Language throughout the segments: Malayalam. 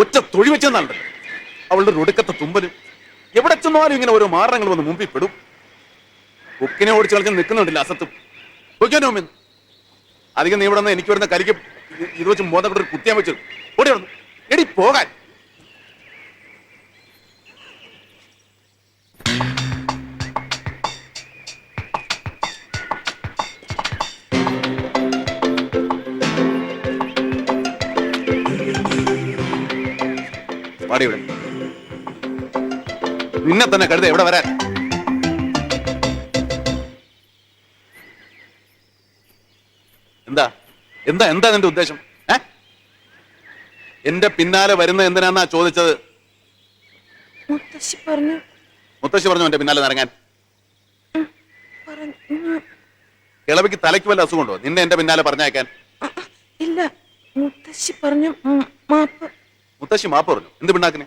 ഒറ്റ തൊഴി വെച്ചെന്നുണ്ടല്ലോ അവളുടെ ഒടുക്കത്തെ തുമ്പലും. എവിടെ ചെന്നാലും ഇങ്ങനെ ഓരോ മാരണങ്ങൾ വന്ന് മുമ്പിൽ പെടും. ബുക്കിനെ ഓടിച്ച് കളിച്ച് നിൽക്കുന്നുണ്ടല്ലോ അസത്തും? അധികം നീ ഇവിടെ നിന്ന് എനിക്ക് വരുന്ന കരിക്ക് ഇത് വെച്ച് ഒരു കുത്തിയാൻ വെച്ചു ഓടി വന്നു എടി പോകാൻ. നിന്നെ തന്നെ കരുത എവിടെ വരാൻ. എന്താ? എന്താ എന്താ നിന്റെ ഉദ്ദേശം? ഏ? എന്റെ പിന്നാലെ വരുന്ന എന്തിനാന്നാ ചോദിച്ചത്? മുത്തശ്ശി പറഞ്ഞു. മുത്തശ്ശി പറഞ്ഞു എന്റെ പിന്നാലെ നിറങ്ങാൻ. കിളവിക്ക് തലയ്ക്ക് വല്ല അസുഖമുണ്ടോ? നിന്നെ എന്റെ പിന്നാലെ പറഞ്ഞയക്കാൻ. ഇല്ല. മുത്തശ്ശി പറഞ്ഞു മാപ്പ്. മുത്തശ്ശി മാപ്പ് പറഞ്ഞു. എന്ത് പിണ്ണാക്കിന്?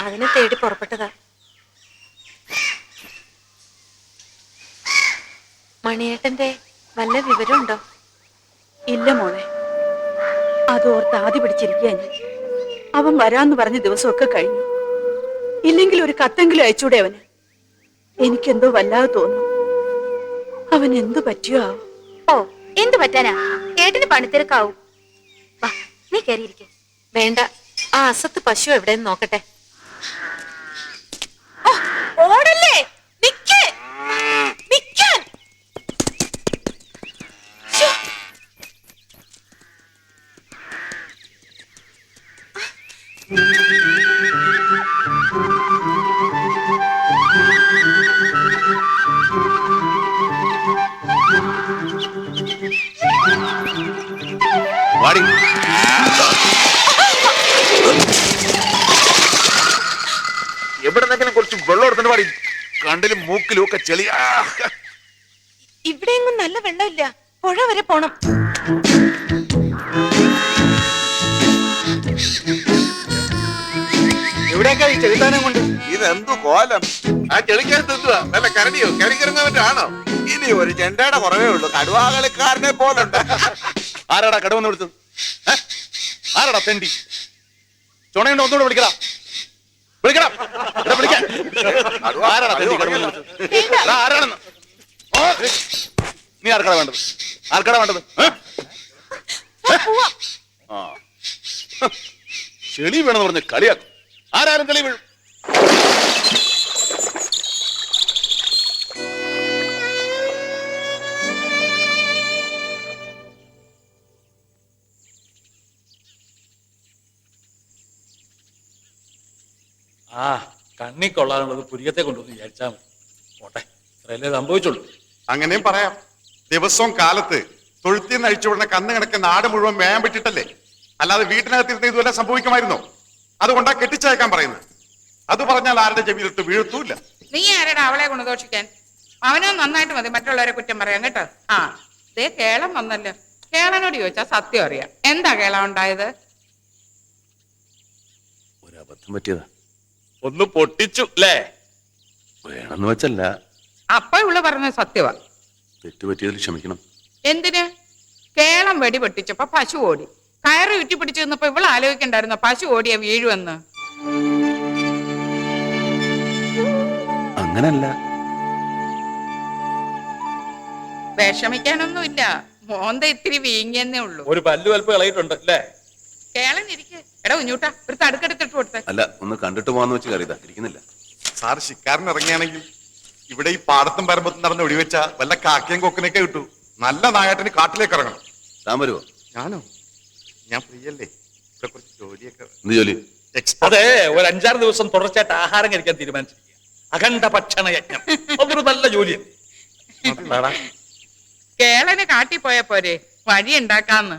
അതിനെ തേടി പുറപ്പെട്ടതാ. മണിയേട്ടന്റെ വല്ല വിവരമുണ്ടോ? ഇല്ല മോളെ. അത് ഓർത്ത് ആദ്യ പിടിച്ചിരിക്കുക ഞാൻ. അവൻ വരാന്ന് പറഞ്ഞ ദിവസമൊക്കെ കഴിഞ്ഞു. ഇല്ലെങ്കിൽ ഒരു കത്തെങ്കിലും അയച്ചൂടെ അവന്? എനിക്കെന്തോ വല്ലാതെ തോന്നുന്നു. അവൻ എന്തു പറ്റിയോ ഓ എന്ത് പറ്റാനാ? ഏട്ടന് പണിത്തിരക്കാവും. നീ കയറിയിരിക്കെ വേണ്ട. ആ അസത്ത് പശു എവിടെയെന്ന് നോക്കട്ടെ. ഓടല്ലേ? നിക്ക്. നിക്കാൻ. ശ്ശോ. വാടി എവിടെ നിന്നെങ്കിലും കുറച്ച് വെള്ളം എടുത്തിട്ട് പാടി കണ്ടിലും മൂക്കിലും ഒക്കെ ചെളി. ആ. ഇവിടെയെങ്ങും നല്ല വെള്ളമില്ല. പുഴ വരെ പോണം. എവിടെയൊക്കെ ഈ കൊണ്ട്? ഇതെന്തു കോലം? ആ ചെളിക്കകത്ത് എന്തുവാ? നല്ല കരടിയോ? കരിക്കിറങ്ങാൻ ഇനി ഒരു ചെണ്ടയുടെ കുറവേ ഉള്ളൂ. കടുവാകളിക്കാരനെ പോലുണ്ട്. ആരാടാ കടുവന്ന് ഏ? ആരാടാ തെണ്ടി? ചുണയുണ്ടോ ഒന്നുകൂടെ വിളിക്കടാ. വിളിക്കണം. ഇവിടെ വിളിക്കാൻ ആരാടാ തെണ്ടി കിടന്ന് ആരാണെന്ന്? നീ ആർക്കട വേണ്ടത്? ആർക്കട വേണ്ടത്? ആ. ചെളി വേണമെന്ന് പറഞ്ഞ് കളിയാക്കും. ആരാരും ചെളി വീഴും. ആ കണ്ണി കൊള്ളാനുള്ളത് പുരികത്തെ കൊണ്ടുവന്ന് വിചാരിച്ചാൽ മതി. പോട്ടെ ഇത്രയല്ലേ സംഭവിച്ചുള്ളൂ. അങ്ങനെയും പറയാം. ദിവസവും കാലത്ത് തൊഴുത്തിൽ നിന്ന് അഴിച്ചുവിടുന്ന കന്ന് കിടക്കുന്ന നാട് മുഴുവൻ വേഗം വിട്ടിട്ടല്ലേ അല്ലാതെ വീട്ടിനകത്തിരുന്ന് ഇതുവരെ സംഭവിക്കുമായിരുന്നോ? അതുകൊണ്ടാ കെട്ടിച്ചയക്കാൻ പറയുന്നത്. അത് പറഞ്ഞാൽ ആരുടെ ജമീലിട്ട് വീഴ്ത്തൂല്ല. നീ ആരടാ അവളെ ഗുണദോഷിക്കാൻ അവനോ നന്നായിട്ട് മതി മറ്റുള്ളവരെ കുറ്റം പറയാം കേട്ടോ. ആ ദേ കേളം വന്നല്ലോ. കേളനോട് ചോദിച്ചാ സത്യം അറിയാം. എന്താ കേളം ഉണ്ടായത്? ഒരബദ്ധം അബദ്ധം പറ്റിയതാ. ഒന്ന് പൊട്ടിച്ചു അല്ലേ വേണമെന്ന് വെച്ചല്ല. അപ്പോഴുള്ള പറഞ്ഞ സത്യവാ. തെറ്റ് പറ്റിയതിൽ ക്ഷമിക്കണം. എന്തിന്? കേളം വെടി പൊട്ടിച്ചപ്പോ പശു ഓടി. കയറ് ചുറ്റി പിടിച്ചു നിന്നപ്പോ ഇവൾ ആലോചിക്കണ്ടായിരുന്നു പശു ഓടിയ വീഴുവെന്ന്? അങ്ങനല്ല. വിഷമിക്കാനൊന്നുമില്ല. മോന്ത ഇത്തിരി വീങ്ങിയെന്നേ ഉള്ളൂ. ഒരു പല്ലു വലുപ്പ് കളയിട്ടുണ്ട് അല്ലേ കേളൻ ഇരിക്കെ. എടാ കുഞ്ഞൂട്ടാ ഒരു തടുക്കെടുത്തിട്ട് കൊടുത്തേ. അല്ല ഒന്ന് കണ്ടിട്ട് പോവാന്ന് വെച്ച് കയറിയതാ ഇരിക്കുന്നില്ല. സാർ ശിക്കാരൻ ഇറങ്ങിയാണെങ്കിൽ ഇവിടെ ഈ പാടത്തും പരമ്പത്തും നടന്ന് ഒടിവെച്ച വല്ല കാക്കയും കൊക്കനൊക്കെ കിട്ടു. നല്ല നായാട്ടിന് കാട്ടിലേക്ക് ഇറങ്ങണം. താൻ ഞാനോ? ഞാൻ പ്രിയല്ലേ ഇവിടെ കുറച്ച് ജോലിയൊക്കെ എന്ത് ജോലി? എക്സ്പോർട്ട് അതെ ഒരു അഞ്ചാറ് ദിവസം തുടർച്ചയായിട്ട് ആഹാരം കഴിക്കാൻ തീരുമാനിച്ചിരിക്കുക അഖണ്ഡ ഭക്ഷണ യജ്ഞം. അതൊരു നല്ല ജോലിയാണ്? കേളന് കാട്ടി പോയ പോരെ വഴി ഉണ്ടാക്കാന്ന്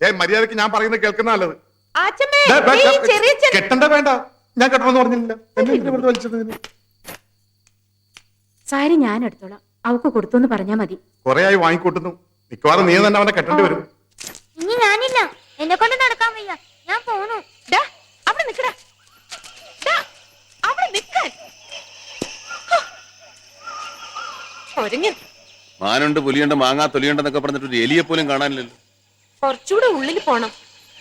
ഏ മര്യാദയ്ക്ക് ഞാൻ പറയുന്നത് കേൾക്കുന്ന നല്ലത്. കെട്ടണ്ട വേണ്ട. ഞാൻ കെട്ടണമെന്ന് പറഞ്ഞില്ല വലിച്ചത്? സാരി ഞാൻ എടുത്തോളാം. അവക്ക് കൊടുത്തു എന്ന് പറഞ്ഞാ മതി. കൊറേ ആയി വാങ്ങിക്കൂട്ടുന്നു. മിക്കവാറും നീ തന്നെ അവനെ കെട്ടേണ്ടി വരും. ഇനി ഞാനില്ല. എന്നെ കൊണ്ട് നടക്കാൻ വയ്യ. ഞാൻ പോണു അവിടെ നിക്കടാ അവിടെ നിക്കാൻ മാനുണ്ട് പുലിയുണ്ട് മാങ്ങാ തൊലിയുണ്ടെന്നൊക്കെ പറഞ്ഞിട്ട് ഒരു എലിയെ പോലും കാണാനില്ലല്ലോ. കുറച്ചുകൂടെ ഉള്ളിൽ പോണം.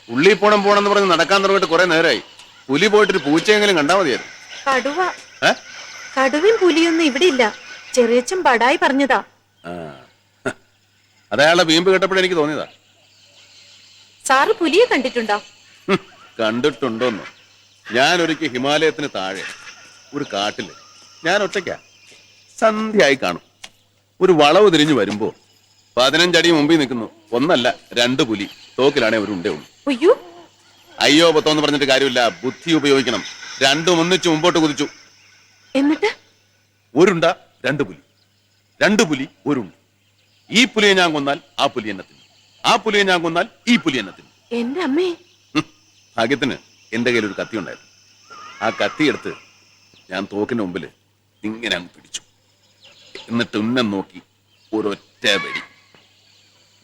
ഉള്ളിൽ പോണം പോണെന്ന് പറഞ്ഞ് നടക്കാൻ തുടങ്ങിയിട്ട് കുറെ നേരമായി പുലി പോയിട്ടൊരു പൂച്ചയെങ്കിലും കണ്ടാ മതിയായിരുന്നു. കടുവ. കടുവയും പുലിയൊന്നും ഇവിടെ ഇല്ല. ചെറിയച്ചൻ ബടായി പറഞ്ഞതാ. അതയാളുടെ വീമ്പ് കേട്ടപ്പോഴേ എനിക്ക് തോന്നിയതാ. സാറ് പുലിയെ കണ്ടിട്ടുണ്ടോ? കണ്ടിട്ടുണ്ടോന്ന്. ഞാൻ ഒരിക്കൽ ഹിമാലയത്തിന് താഴെ ഒരു കാട്ടിൽ ഞാൻ ഒറ്റയ്ക്കാ സന്ധ്യയായി കാണും. ഒരു വളവ് തിരിഞ്ഞു വരുമ്പോ പതിനഞ്ചടി മുമ്പിൽ നിൽക്കുന്നു. ഒന്നല്ല രണ്ട് പുലി. തോക്കിലാണെ ഒരു ഉള്ളൂ. ഉയ്യോ അയ്യോ പത്തോന്ന് പറഞ്ഞിട്ട് കാര്യമില്ല. ബുദ്ധി ഉപയോഗിക്കണം. രണ്ടും ഒന്നിച്ചു മുമ്പോട്ട് കുതിച്ചു. എന്നിട്ട്? ഒരുണ്ട രണ്ട് പുലി. രണ്ട് പുലി ഒരുണ്ട് ഈ പുലിയെ ഞാൻ കൊന്നാൽ ആ പുലി എന്നെ തിന്നും. ആ പുലിയെ ഞാൻ കൊന്നാൽ ഈ പുലി എന്നെ തിന്നും. എന്റെ അമ്മേ. ഹും, ഭാഗ്യത്തിന് എന്റെ കയ്യിൽ ഒരു കത്തി ഉണ്ടായിരുന്നു. ആ കത്തി എടുത്ത് ഞാൻ തോക്കിന് മുമ്പിൽ ഇങ്ങനെ അങ്ങ് പിടിച്ചു. എന്നിട്ട് ഉന്നം നോക്കി ഒരൊറ്റ വെടി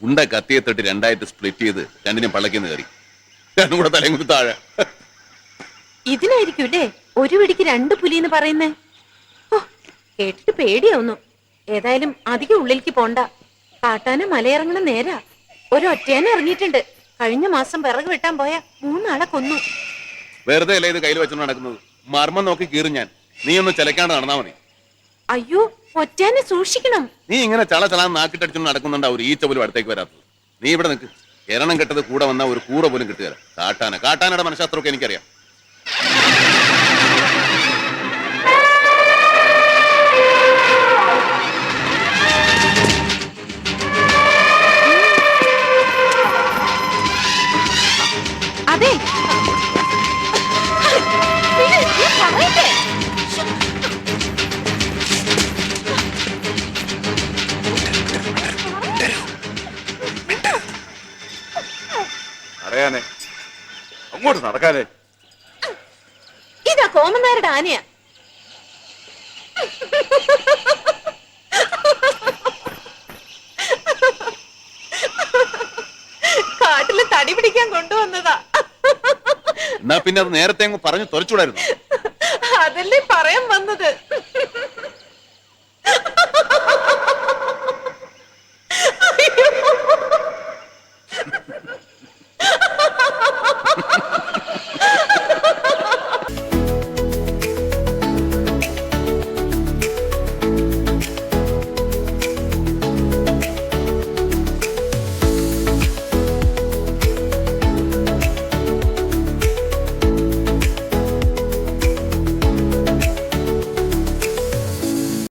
ഉണ്ട കത്തിയെ തൊട്ട് രണ്ടായിട്ട് സ്പ്ലിറ്റ് ചെയ്ത് രണ്ടിനും പള്ളക്കിന്ന് കയറി. രണ്ടും കൂടെ തലയും കൂടി താഴെ. ഇതിനായിരിക്കും അല്ലേ? ഒരു പിടിക്ക് രണ്ട് പുലി എന്ന് പറയുന്നേ കേട്ടിട്ട് പേടിയാവുന്നു. ഏതായാലും അധികം ഉള്ളിലേക്ക് പോണ്ട. കാട്ടാന മലയിറങ്ങണ നേരാ. ഒരു ഒറ്റയാന ഇറങ്ങിയിട്ടുണ്ട്. കഴിഞ്ഞ മാസം വിറക് വെട്ടാൻ പോയ മൂന്നാളെ കൊന്നു. വെറുതെ അല്ലേ ഇത് കയ്യിൽ വെച്ചോണ്ട് നടക്കുന്നത്? മർമ്മം നോക്കി കീറും ഞാൻ. നീ ഒന്ന് ചിലക്കാണ്ട് നടന്നാ മതി. അയ്യോ ഒറ്റയാനെ സൂക്ഷിക്കണം. നീ ഇങ്ങനെ ചള ചള നാക്കിട്ടടിച്ചു നടക്കുന്നുണ്ട് ഒരു ഈച്ച പോലും അടുത്തേക്ക് വരാത്തത്. നീ ഇവിടെ നിൽക്ക് എരണം കെട്ടത് കൂടെ വന്ന ഒരു കൂറ പോലും കിട്ടുക കാട്ടാന. കാട്ടാനയുടെ മനഃശാസ്ത്രമൊക്കെ എനിക്കറിയാം. അങ്ങോട്ട് നടക്കാനേ. ഇതാ കോമന്നാരുടെ ആനയാ. കാട്ടിൽ തടി പിടിക്കാൻ കൊണ്ടുവന്നതാ. എന്നാ പിന്നെ അത് നേരത്തെ അങ്ങ് പറഞ്ഞു തുറച്ചുകൂടായിരുന്നു അതല്ലേ പറയാൻ വന്നത്.